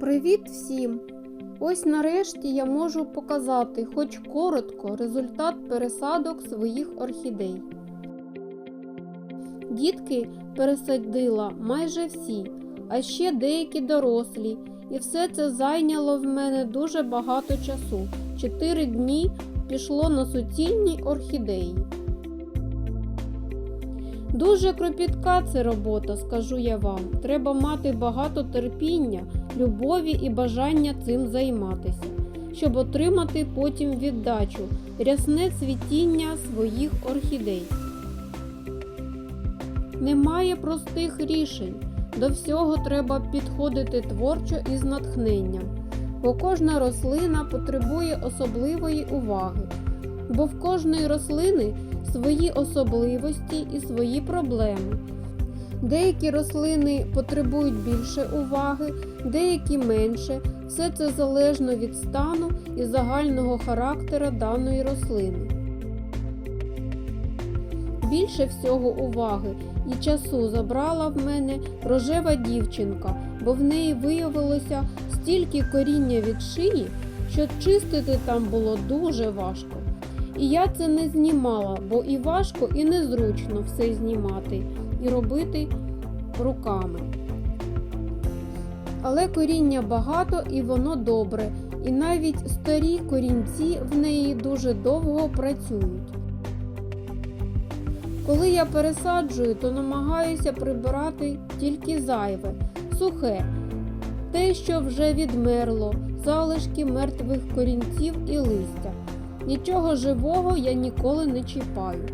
Привіт всім! Ось нарешті я можу показати, хоч коротко, результат пересадок своїх орхідей. Дітки пересадила майже всі, а ще деякі дорослі, і все це зайняло в мене дуже багато часу. Чотири дні пішло на суцільні орхідеї. Дуже кропітка це робота, скажу я вам. Треба мати багато терпіння, любові і бажання цим займатися, щоб отримати потім віддачу, рясне цвітіння своїх орхідей. Немає простих рішень. До всього треба підходити творчо і з натхненням, бо кожна рослина потребує особливої уваги, бо в кожної рослини свої особливості і свої проблеми. Деякі рослини потребують більше уваги, деякі менше. Все це залежно від стану і загального характера даної рослини. Більше всього уваги і часу забрала в мене рожева дівчинка, бо в неї виявилося стільки коріння від шиї, що чистити там було дуже важко. І я це не знімала, бо і важко, і незручно все знімати і робити руками. Але коріння багато і воно добре, і навіть старі корінці в неї дуже довго працюють. Коли я пересаджую, то намагаюся прибирати тільки зайве, сухе, те, що вже відмерло, залишки мертвих корінців і листя. Нічого живого я ніколи не чіпаю.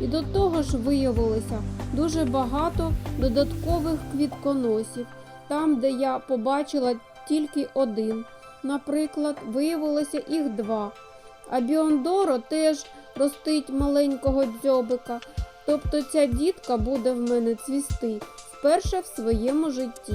І до того ж виявилося дуже багато додаткових квітконосів, там, де я побачила тільки один. Наприклад, виявилося їх два. А Біондоро теж ростить маленького дзьобика. Тобто ця дітка буде в мене цвісти вперше в своєму житті.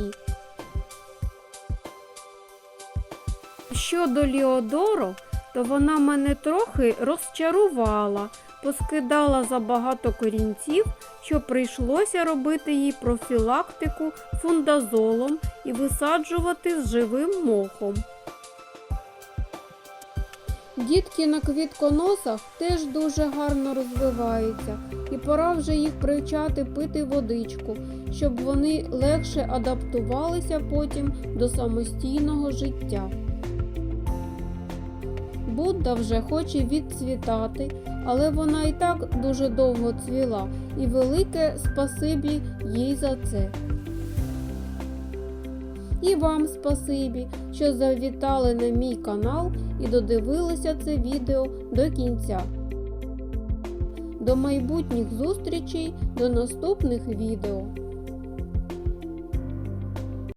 Щодо Ліодоро, то вона мене трохи розчарувала, поскидала забагато корінців, що прийшлося робити їй профілактику фундазолом і висаджувати з живим мохом. Дітки на квітконосах теж дуже гарно розвиваються, і пора вже їх привчати пити водичку, щоб вони легше адаптувалися потім до самостійного життя. Будда вже хоче відцвітати, але вона і так дуже довго цвіла, і велике спасибі їй за це. І вам спасибі, що завітали на мій канал і додивилися це відео до кінця. До майбутніх зустрічей, до наступних відео!